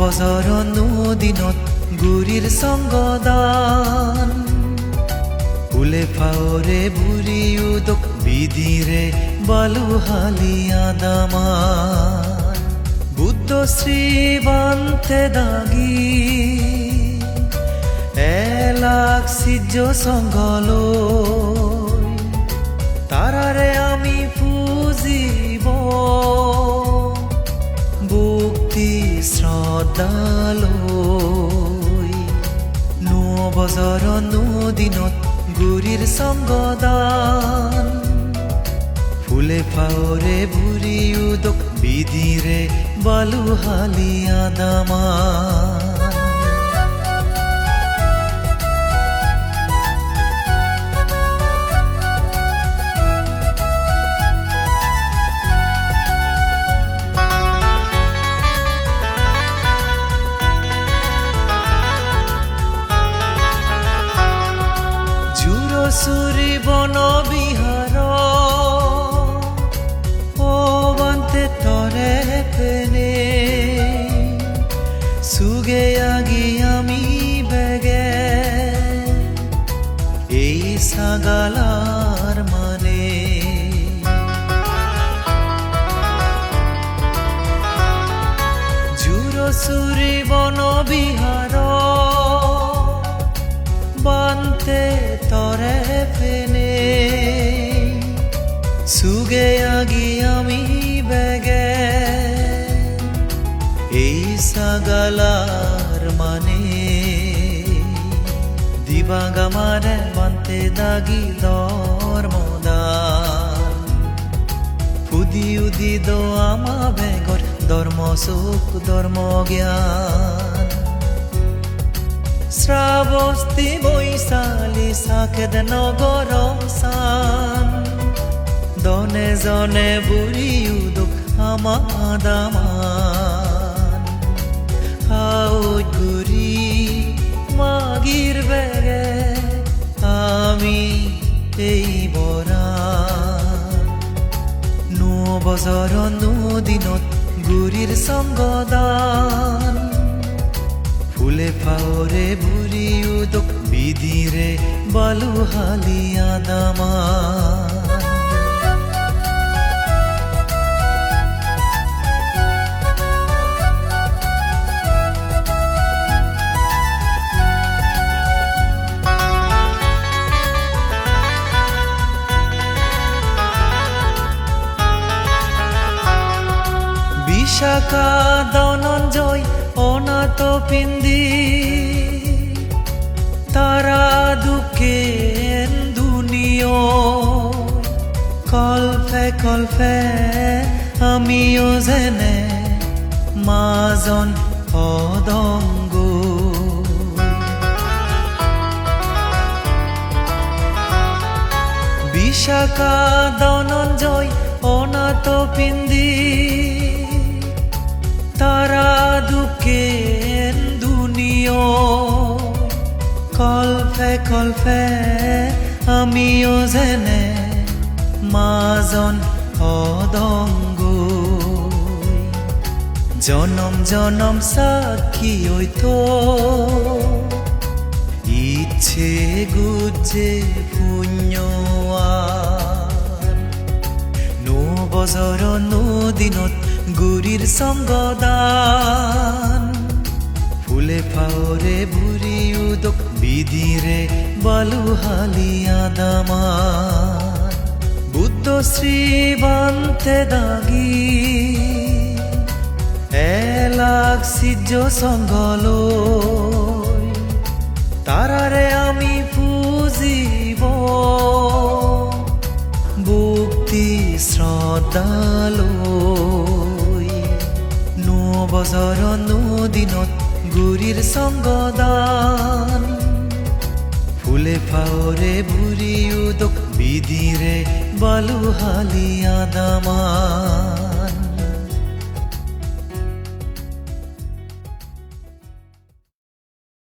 বছৰ দিনত গুৰিৰ সংগদান। ফুলে ফাওৰে বুঢ়ী উদক বিধিৰে বালুহালিয়া দামান বুদ্ধ শ্ৰীবান্তে দাগি। এলাক সিজ্জ সংগলৈ শ্ৰদ্ধালৈ ন বছৰ দিনত গুৰিৰ সংগদান। ফুলে ফাওৰে বুঢ়ী উদক বিধিৰে বালুহালিয়া দামান জুরসুরি বন বিহার। পবন্তে বান্তে তরে পেনে সুগে আগি আমি বেগে। এই সাগালার মানে বান্তে তরে ফেনে। সুগে আগি আমি বেগে। এই সাগালার মানে দিবাগামারে বান্তে দাগি ধর্মদান ফুদি উদি দো আমা বেগর, ধর্ম সুখ, ধর্ম জ্ঞান। শ্রাবস্তি বৈশালী সাকেদ নগরম সান। দনে জনে বুড়ি উদুক আমাদামান হাউ গুরি মাগির বেগে আমি এই বরান ন বছৰ দিনত গুৰিৰ সংগদান ফুলে ফাওরে বুড়ি উদক বিধিরে বালুহালিয়া দামান বিশাখা ধনঞ্জয় অনাথ পিন্দি, তারা দুঃখে দুনিয়। কল্পে কল্পে আমিও যেনে মাজন অদঙ্গ বিশাখা, ধনঞ্জয়, অনাথ পিন্দি তারা দুঃখে দুনিয়। কল্পে কল্পে আমিও যেনে মাজন অদঙ্গ জনম জনম সাক্ষী হইতো। ইচ্ছে গুজে পুণ্য নো বছৰ নো দিনত গুৰিৰ সংগদান ফুলে ফাওৰে বুঢ়ী উদক বিধিৰে বালুহালিয়া দামান বুদ্ধ শ্ৰীবান্তে দাগি। এলাক সিজ্জ সংগলৈ তারারে আমি পুজিব ভক্তি শ্ৰদ্ধালৈ বছৰ দিনত গুৰিৰ সংগদান ফুলে ফাওৰে ভুরি উদক বিধিৰে বালুহালিয়া দামান।